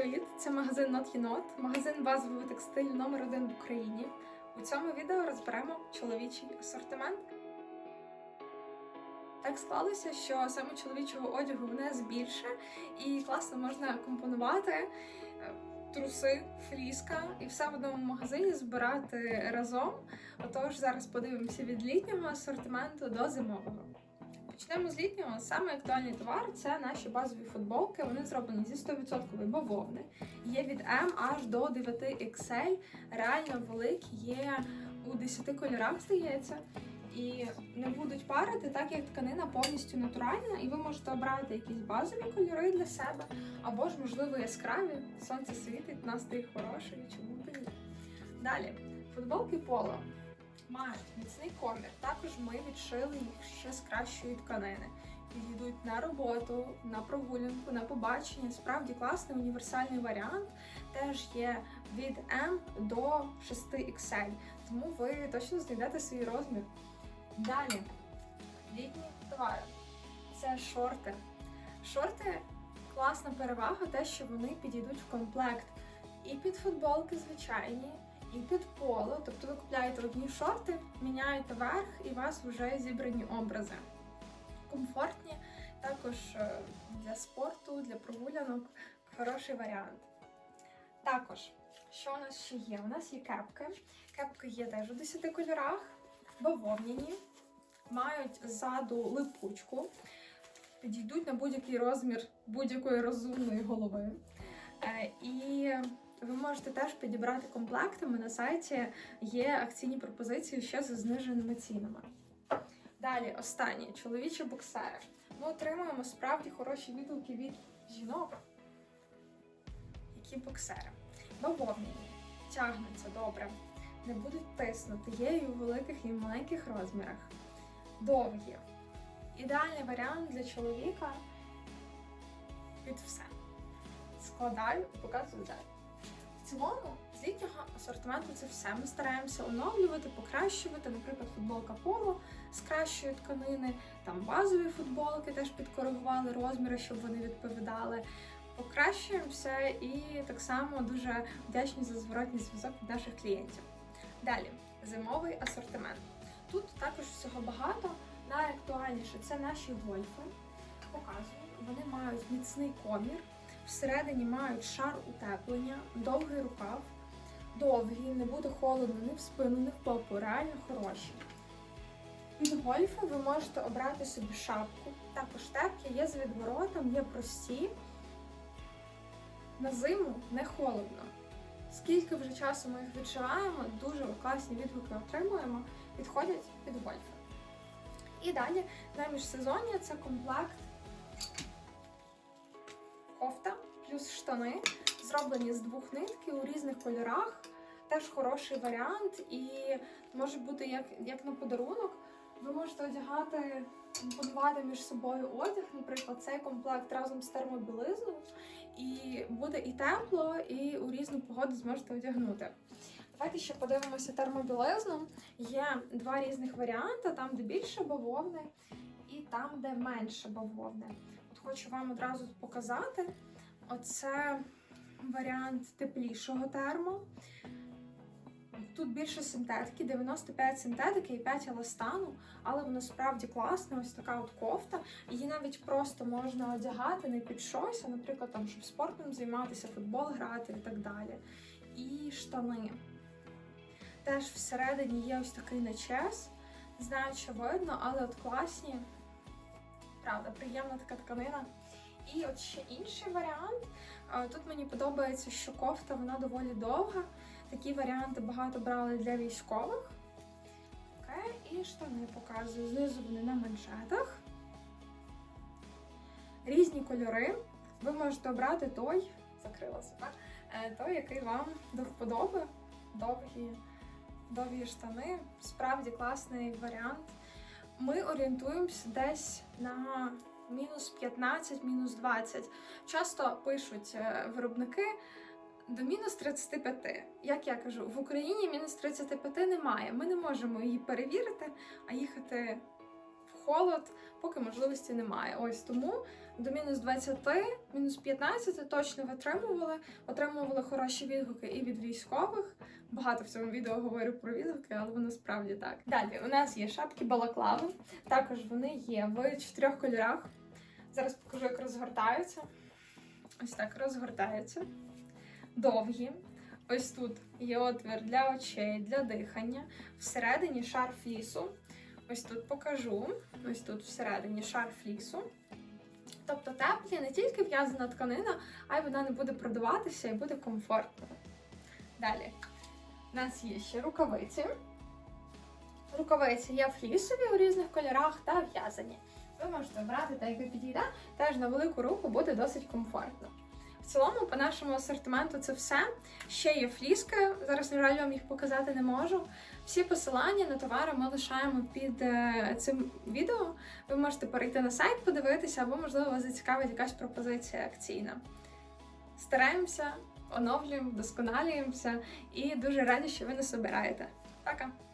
привіт! Це магазин Not Єнот, магазин базового текстилю номер один в Україні. У цьому відео розберемо чоловічий асортимент. Так склалося, що саме чоловічого одягу в нас більше, і класно можна компонувати е, труси, фліска і все в одному магазині збирати разом. Отож, зараз подивимося від літнього асортименту до зимового. Почнемо з літнього. Саме актуальний товар це наші базові футболки. Вони зроблені зі 100% бавовни. Є від M аж до 9 XL. Реально великі, є у 10 кольорах, здається. І не будуть парити, так як тканина повністю натуральна, і ви можете обрати якісь базові кольори для себе, або ж, можливо, яскраві. Сонце світить, настрій хороший, чому б. Далі, футболки поло мають міцний комір. Також ми відшили їх ще з кращої тканини. Підійдуть на роботу, на прогулянку, на побачення. Справді класний універсальний варіант. Теж є від M до 6 XL. Тому ви точно знайдете свій розмір. Далі, літні товари. Це шорти. Шорти класна перевага, те, що вони підійдуть в комплект і під футболки звичайні, і під поло. Тобто ви купляєте одні шорти, міняєте верх, і у вас вже зібрані образи. Комфортні, також е, для спорту, для прогулянок хороший варіант. Також, що у нас ще є? У нас є кепки. Кепки є теж у 10 кольорах, бавовняні, мають ззаду липучку, підійдуть на будь-який розмір будь-якої розумної голови. Е, І ви можете теж підібрати комплектами. На сайті є акційні пропозиції ще за зниженими цінами. Далі, останнє чоловічі боксери. Ми отримуємо справді хороші відгуки від жінок, які боксери. Бавовняні, тягнуться добре, не будуть тиснути, є і у великих і маленьких розмірах. Довгі. Ідеальний варіант для чоловіка під все. Складаю показую далі. Цілому, з літнього асортименту це все. Ми стараємося оновлювати, покращувати, наприклад, футболка поло з кращої тканини, там базові футболки теж підкоригували розміри, щоб вони відповідали. Покращуємо все і так само дуже вдячні за зворотній зв'язок від наших клієнтів. Далі, зимовий асортимент. Тут також всього багато. Найактуальніше це наші гольфи. Показую, вони мають міцний комір. Всередині мають шар утеплення, довгий рукав, довгі, не буде холодно ні в спину, ні в попу, реально хороші. Під гольфи ви можете обрати собі шапку. Також теплі, є з відворотом, є прості. На зиму не холодно. Скільки вже часу ми їх відшиваємо, дуже класні відгуки отримуємо, підходять під гольфи. І далі на міжсезоння це комплект кофта плюс штани, зроблені з двох нитки у різних кольорах. Теж хороший варіант, і може бути як, як на подарунок. Ви можете одягати, компонувати між собою одяг, наприклад, цей комплект разом з термобілизною, і буде і тепло, і у різну погоду зможете одягнути. Давайте ще подивимося термобілизну. Є два різних варіанти: там, де більше бавовни, і там, де менше бавовни. От хочу вам одразу показати. Оце варіант теплішого термо. Тут більше синтетики, 95 синтетики і 5 еластану, але воно справді класне, ось така от кофта. Її навіть просто можна одягати не під щось, а, наприклад, там, щоб спортом займатися, футбол грати і так далі. І штани. Теж всередині є ось такий начес. Не знаю, чи видно, але от класні. Правда, приємна така тканина. І от ще інший варіант. Тут мені подобається, що кофта вона доволі довга. Такі варіанти багато брали для військових. Окей, і штани показую. Знизу вони на маншетах. Різні кольори. Ви можете обрати той, закрила себе, е, той, який вам до вподоби. Довгі, довгі штани. Справді класний варіант. Ми орієнтуємося десь на мінус 15, мінус 20. Часто пишуть е, виробники до мінус 35. Як я кажу, в Україні мінус 35 немає. Ми не можемо її перевірити, а їхати в холод, поки можливості немає. Ось тому до мінус 20, мінус 15 точно витримували, отримували хороші відгуки і від військових. Багато в цьому відео говорю про відгуки, але воно справді так. Далі у нас є шапки балаклави. Також вони є в чотирьох кольорах. Зараз покажу, як розгортаються. Ось так розгортаються. Довгі. Ось тут є отвір для очей, для дихання. Всередині шар флісу. Ось тут покажу. Ось тут всередині шар флісу. Тобто теплі не тільки в'язана тканина, а й вона не буде продуватися і буде комфортно. Далі. У нас є ще рукавиці. Рукавиці є флісові у різних кольорах та в'язані. Ви можете обрати та як ви підійде, теж на велику руку буде досить комфортно. В цілому, по нашому асортименту, це все. Ще є фліски. Зараз, на жаль, вам їх показати не можу. Всі посилання на товари ми лишаємо під е, цим відео. Ви можете перейти на сайт, подивитися, або, можливо, вас зацікавить якась пропозиція акційна. Стараємося, оновлюємо, вдосконалюємося і дуже раді, що ви нас обираєте. Пока!